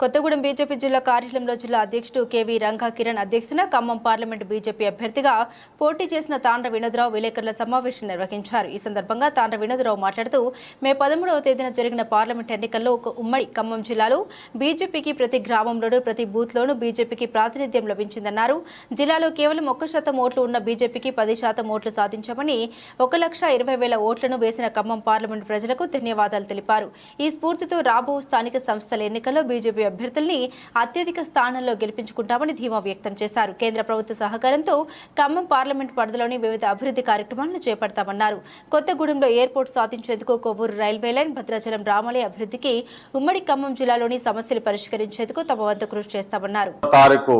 Kothagudem BJP జిల్లా కార్యాలయంలో జిల్లా అధ్యక్షుడు కేవీ రంగా కిరణ్ అధ్యక్షతన ఖమ్మం పార్లమెంట్ బీజేపీ అభ్యర్థిగా పోటీ చేసిన తాండ్ర వినోదరావు విలేకరుల సమావేశం నిర్వహించారు. ఈ సందర్భంగా తాండ్ర వినోదరావు మాట్లాడుతూ మే పదమూడవ తేదీన జరిగిన పార్లమెంట్ ఎన్నికల్లో ఒక ఉమ్మడి ఖమ్మం జిల్లాలో బీజేపీకి ప్రతి గ్రామంలోనూ ప్రతి బూత్లోనూ బీజేపీకి ప్రాతినిధ్యం లభించిందన్నారు. జిల్లాలో కేవలం ఒక్క శాతం ఓట్లు ఉన్న బీజేపీకి పది శాతం ఓట్లు సాధించామని ఒక లక్ష ఇరవై వేల ఓట్లను వేసిన ఖమ్మం పార్లమెంట్ ప్రజలకు ధన్యవాదాలు తెలిపారు. ఈ స్ఫూర్తితో రాబో స్థానిక సంస్థల ఎన్నికల్లో బీజేపీ అభ్యర్థుల్ని అత్యధిక స్థానంలో గెలిపించుకుంటామని ధీమా వ్యక్తం చేశారు. కేంద్ర ప్రభుత్వ సహకారంతో ఖమ్మం పార్లమెంట్ పరిధిలోని వివిధ అభివృద్ధి కార్యక్రమాలను చేపడతామన్నారు. కొత్తగూడెంలో ఎయిర్పోర్ట్ సాధించేందుకు కొవ్వూరు రైల్వే లైన్ భద్రాచలం రామాలయ అభివృద్ధికి ఉమ్మడి ఖమ్మం జిల్లాలోని సమస్యలు పరిష్కరించేందుకు తమ వద్ద కృషి చేస్తామన్నారు. తారీఖు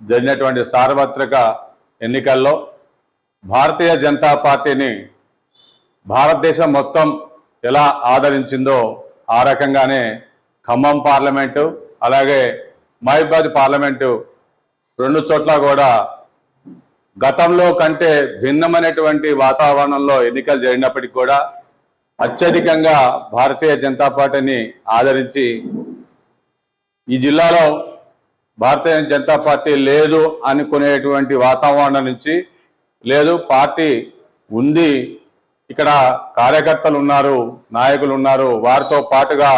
జరిగినటువంటి సార్వత్రిక ఎన్నికల్లో భారతీయ జనతా పార్టీని భారతదేశం మొత్తం ఎలా ఆదరించిందో ఆ రకంగానే ఖమ్మం పార్లమెంటు అలాగే మహిబాద్ పార్లమెంటు రెండు చోట్ల కూడా గతంలో కంటే భిన్నమైనటువంటి వాతావరణంలో ఎన్నికలు జరిగినప్పటికీ కూడా అత్యధికంగా భారతీయ జనతా పార్టీని ఆదరించి ఈ జిల్లాలో భారతీయ జనతా పార్టీ లేదు అనుకునేటువంటి వాతావరణం నుంచి లేదు పార్టీ ఉంది ఇక్కడ కార్యకర్తలు ఉన్నారు నాయకులు ఉన్నారు వారితో పాటుగా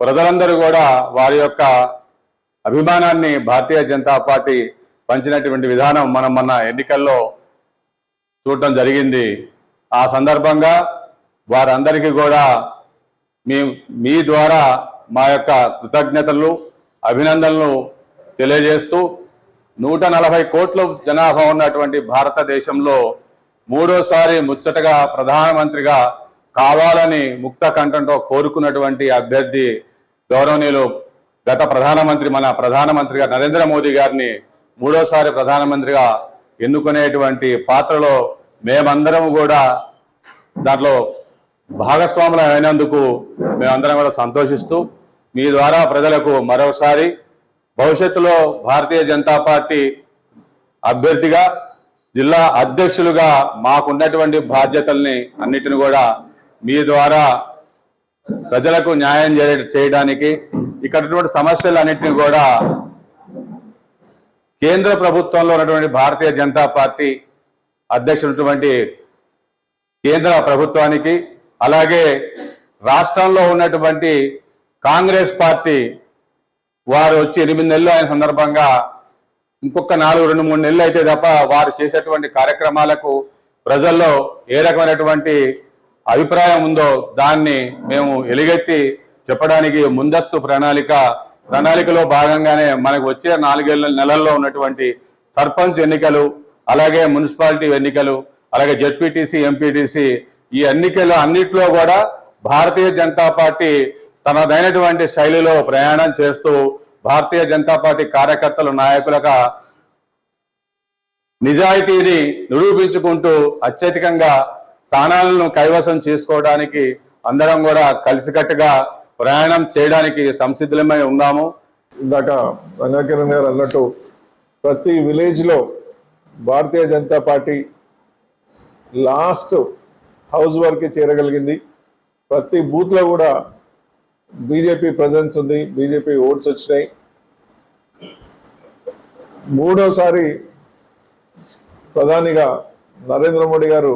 ప్రజలందరూ కూడా వారి యొక్క అభిమానాన్ని భారతీయ జనతా పార్టీ పంచినటువంటి విధానం మనం మన ఎన్నికల్లో చూడటం జరిగింది. ఆ సందర్భంగా వారందరికీ కూడా మీ మీ ద్వారా మా యొక్క కృతజ్ఞతలు అభినందనలు తెలియజేస్తూ నూట నలభై కోట్ల జనాభా ఉన్నటువంటి భారతదేశంలో మూడోసారి ముచ్చటగా ప్రధానమంత్రిగా కావాలని ముక్త కంఠంతో కోరుకున్నటువంటి అభ్యర్థి గౌరవనీయులు గత ప్రధానమంత్రి మన ప్రధానమంత్రిగా నరేంద్ర మోదీ గారిని మూడోసారి ప్రధానమంత్రిగా ఎన్నుకునేటువంటి పాత్రలో మేమందరం కూడా దాంట్లో భాగస్వాములు అయినందుకు మేమందరం కూడా సంతోషిస్తూ మీ ద్వారా ప్రజలకు మరోసారి భవిష్యత్తులో భారతీయ జనతా పార్టీ అభ్యర్థిగా జిల్లా అధ్యక్షులుగా మాకున్నటువంటి బాధ్యతల్ని అన్నిటిని కూడా మీ ద్వారా ప్రజలకు న్యాయం చేయడానికి ఇక్కడ సమస్యలు అన్నింటినీ కూడా కేంద్ర ప్రభుత్వంలో ఉన్నటువంటి భారతీయ జనతా పార్టీ అధ్యక్షుడటువంటి కేంద్ర ప్రభుత్వానికి అలాగే రాష్ట్రంలో ఉన్నటువంటి కాంగ్రెస్ పార్టీ వారు వచ్చి ఎనిమిది నెలలు అయిన సందర్భంగా ఇంకొక నాలుగు రెండు మూడు నెలలు అయితే తప్ప వారు చేసేటువంటి కార్యక్రమాలకు ప్రజల్లో ఏ రకమైనటువంటి అభిప్రాయం ఉందో దాన్ని మేము ఎలుగెత్తి చెప్పడానికి ముందస్తు ప్రణాళిక ప్రణాళికలో భాగంగానే మనకు వచ్చే నాలుగేళ్ళ నెలల్లో ఉన్నటువంటి సర్పంచ్ ఎన్నికలు అలాగే మున్సిపాలిటీ ఎన్నికలు అలాగే జెడ్పీటీసీ ఎంపీటీసీ ఈ ఎన్నికలు అన్నిట్లో కూడా భారతీయ జనతా పార్టీ తనదైనటువంటి శైలిలో ప్రయాణం చేస్తూ భారతీయ జనతా పార్టీ కార్యకర్తలు నాయకులుగా నిజాయితీని నిరూపించుకుంటూ అత్యధికంగా స్థానాలను కైవసం చేసుకోవడానికి అందరం కూడా కలిసికట్టుగా ప్రయాణం చేయడానికి సంసిద్ధమై ఉన్నాము. ఇందాక రంగాకిరణ్ గారు అన్నట్టు ప్రతి విలేజ్లో Bharatiya Janata party last house వరకు చేరగలిగింది. ప్రతి బూత్లో కూడా బీజేపీ ప్రజెన్స్ ఉంది బీజేపీ ఓట్స్ వచ్చినాయి. మూడోసారి ప్రధానిగా నరేంద్ర మోడీ గారు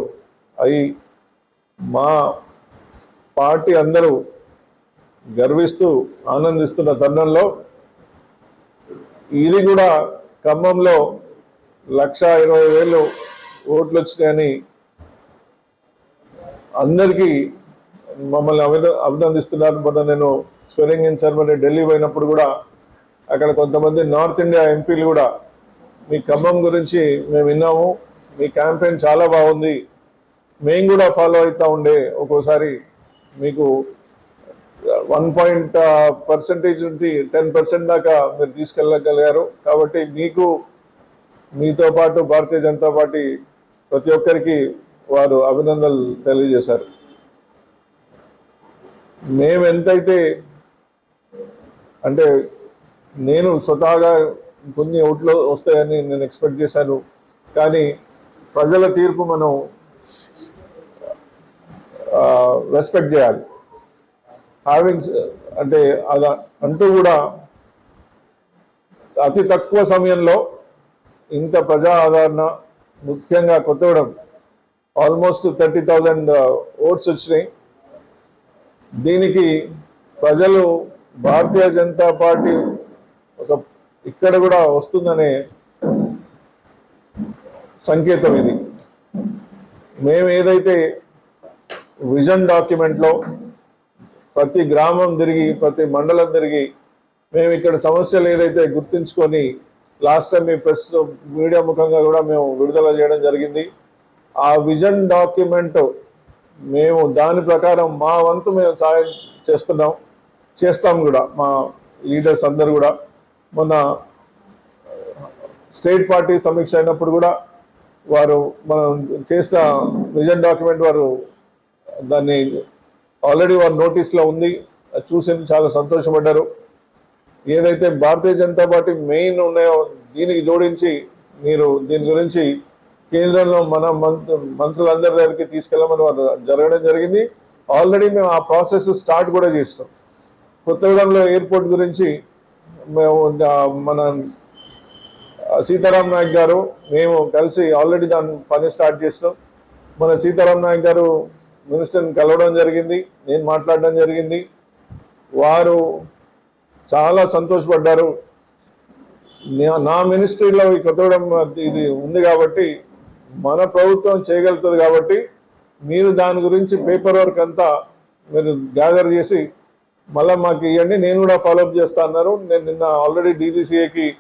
అయి మా పార్టీ అందరూ గర్విస్తూ ఆనందిస్తున్న తరుణంలో ఇది కూడా ఖమ్మంలో లక్ష ఇరవై వేలు ఓట్లు వచ్చినాయని అందరికీ మమ్మల్ని అభిన అభినందిస్తున్నారు. మొన్న నేను స్వెరింగ్ ఇన్ సెరమనీ ఢిల్లీ పోయినప్పుడు కూడా అక్కడ కొంతమంది నార్త్ ఇండియా ఎంపీలు కూడా మీ ఖమ్మం గురించి మేము విన్నాము. మీ క్యాంపెయిన్ చాలా బాగుంది. మేము కూడా ఫాలో అవుతా ఉండే ఒక్కోసారి మీకు వన్ పాయింట్ పర్సెంటేజ్ నుండి టెన్ పర్సెంట్ దాకా మీరు తీసుకెళ్ళగలిగారు. కాబట్టి మీకు మీతో పాటు భారతీయ జనతా పార్టీ ప్రతి ఒక్కరికి వారు అభినందనలు తెలియజేశారు. మేము ఎంతైతే అంటే నేను స్వతహాగా కొన్ని ఓట్లు వస్తాయని నేను ఎక్స్పెక్ట్ చేశాను. కానీ ప్రజల తీర్పు మనం రెస్పెక్ట్ చేయాలి. హ్యావింగ్ అంటే అది అంటూ కూడా అతి తక్కువ సమయంలో ఇంత ప్రజా ఆదరణ ముఖ్యంగా Kothagudem almost thirty thousand votes వచ్చినాయి. దీనికి ప్రజలు భారతీయ జనతా పార్టీ ఒక ఇక్కడ కూడా వస్తుందనే సంకేతం ఇది. మేము ఏదైతే విజన్ డాక్యుమెంట్లో ప్రతి గ్రామం తిరిగి ప్రతి మండలం తిరిగి మేము ఇక్కడ సమస్యలు ఏదైతే గుర్తుంచుకొని లాస్ట్ టైం మీ ప్రెస్ మీడియా ముఖంగా కూడా మేము విడుదల చేయడం జరిగింది. ఆ విజన్ డాక్యుమెంట్ మేము దాని ప్రకారం మా వంతు మేము సాయం చేస్తున్నాం చేస్తాం కూడా మా లీడర్స్ అందరు కూడా. మొన్న స్టేట్ పార్టీ సమీక్ష అయినప్పుడు కూడా వారు మనం చేసిన విజన్ డాక్యుమెంట్ వారు దాన్ని ఆల్రెడీ వారు నోటీస్లో ఉంది. చూసి చాలా సంతోషపడ్డారు. ఏదైతే భారతీయ జనతా పార్టీ మెయిన్ ఉన్నాయో దీనికి జోడించి మీరు దీని గురించి కేంద్రంలో మన మంత్రు మంత్రులందరి దగ్గరికి తీసుకెళ్ళమని వారు జరగడం జరిగింది. ఆల్రెడీ మేము ఆ ప్రాసెస్ స్టార్ట్ కూడా చేసినాం. కొత్తగూడెంలో ఎయిర్పోర్ట్ గురించి మేము మన సీతారాం నాయక్ గారు మేము కలిసి ఆల్రెడీ దాని పని స్టార్ట్ చేసినాం. మన సీతారాం నాయక్ గారు మినిస్టర్ని కలవడం జరిగింది నేను మాట్లాడడం జరిగింది. వారు చాలా సంతోషపడ్డారు. నా- నా మినిస్ట్రీలో ఈ కొత్తగూడెం ఇది ఉంది కాబట్టి మన ప్రభుత్వం చేయగలుగుతుంది కాబట్టి మీరు దాని గురించి పేపర్ వర్క్ అంతా మీరు గ్యాదర్ చేసి మళ్ళీ మాకు ఇవ్వండి నేను కూడా ఫాలోఅప్ చేస్తా అన్నారు. నేను నిన్న ఆల్రెడీ డీజీసీఏకి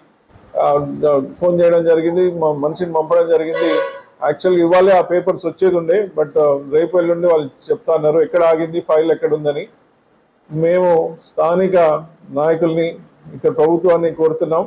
ఫోన్ చేయడం జరిగింది మా మనిషిని పంపడం జరిగింది. యాక్చువల్గా ఇవ్వాలి ఆ పేపర్స్ వచ్చేది ఉండే బట్ uh, రేపు ఎల్లుండి వాళ్ళు చెప్తా అన్నారు ఎక్కడ ఆగింది ఫైల్ ఎక్కడ ఉందని మేము స్థానిక నాయకుల్ని ఇక్కడ ప్రభుత్వాన్ని కోరుతున్నాం.